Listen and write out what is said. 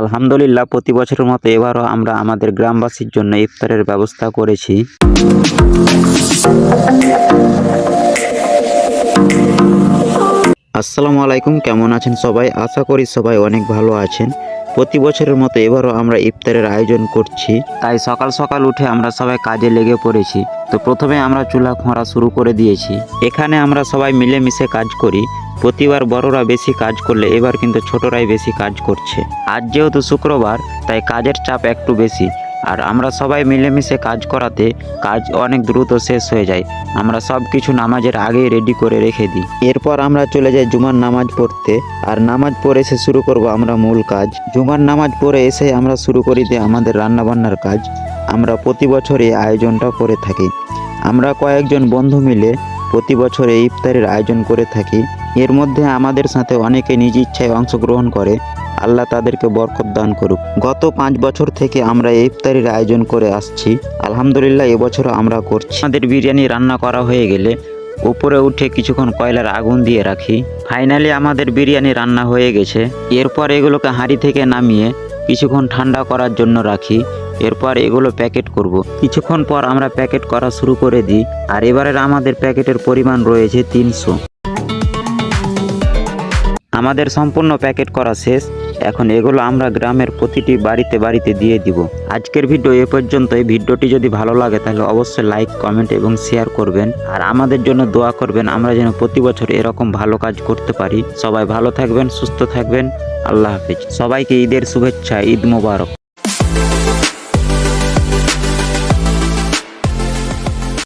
আলহামদুলিল্লাহ, প্রতি বছরের মতো এবারও আমরা আমাদের গ্রামবাসীর জন্য ইফতারের ব্যবস্থা করেছি। আসসালামু আলাইকুম, কেমন আছেন সবাই? আশা করি সবাই অনেক ভালো আছেন। প্রতি বছরের মতো এবারও আমরা ইফতারের আয়োজন করছি। তাই সকাল সকাল উঠে আমরা সবাই কাজে লেগে পড়েছি। তো প্রথমে আমরা চুলা খোঁড়া শুরু করে দিয়েছি। এখানে আমরা সবাই মিলেমিশে কাজ করি। প্রতিবার বড়রা বেশি কাজ করলে এবার কিন্তু ছোটরাই বেশি কাজ করছে। আজ যেহেতু শুক্রবার, তাই কাজের চাপ একটু বেশি। আর আমরা সবাই মিলেমিশে কাজ করাতে কাজ অনেক দ্রুত শেষ হয়ে যায়। আমরা সব কিছু নামাজের আগেই রেডি করে রেখে দিই। এরপর আমরা চলে যাই জুমার নামাজ পড়তে। আর নামাজ পড়ে এসে শুরু করব আমরা মূল কাজ। জুমার নামাজ পড়ে এসে আমরা শুরু করি দিয়ে আমাদের রান্নাবান্নার কাজ। আমরা প্রতি বছর এই আয়োজনটা করে থাকি। আমরা কয়েকজন বন্ধু মিলে প্রতি বছর এই ইফতারের আয়োজন করে থাকি। এর মধ্যে আমাদের সাথে অনেকে নিজ ইচ্ছায় অংশগ্রহণ করে। আল্লাহ তাদেরকে বরকত দান করুক। গত পাঁচ বছর থেকে আমরা ইফতারির আয়োজন করে আসছি। আলহামদুলিল্লাহ এবছরও আমরা করছি। আমাদের বিরিয়ানি রান্না করা হয়ে গেলে উপরে উঠে কিছুক্ষণ কয়লার আগুন দিয়ে রাখি। ফাইনালি আমাদের বিরিয়ানি রান্না হয়ে গেছে। এরপর এগুলোকে হাঁড়ি থেকে নামিয়ে কিছুক্ষণ ঠান্ডা করার জন্য রাখি। এরপর এগুলো প্যাকেট করব। কিছুক্ষণ পর আমরা প্যাকেট করা শুরু করে দিই। আর এবারের আমাদের প্যাকেটের পরিমাণ রয়েছে তিনশো। আমাদের সম্পূর্ণ প্যাকেট করা শেষ। এখন এগুলো আমরা গ্রামের প্রতিটি বাড়িতে বাড়িতে দিয়ে দিব। আজকের ভিডিও এ পর্যন্ত এই ভিডিওটি যদি ভালো লাগে তাহলে অবশ্যই লাইক, কমেন্ট এবং শেয়ার করবেন। আর আমাদের জন্য দোয়া করবেন আমরা যেন প্রতি বছর এরকম ভালো কাজ করতে পারি। সবাই ভালো থাকবেন, সুস্থ থাকবেন। আল্লাহ হাফিজ। সবাইকে ঈদের শুভেচ্ছা, ঈদ মোবারক।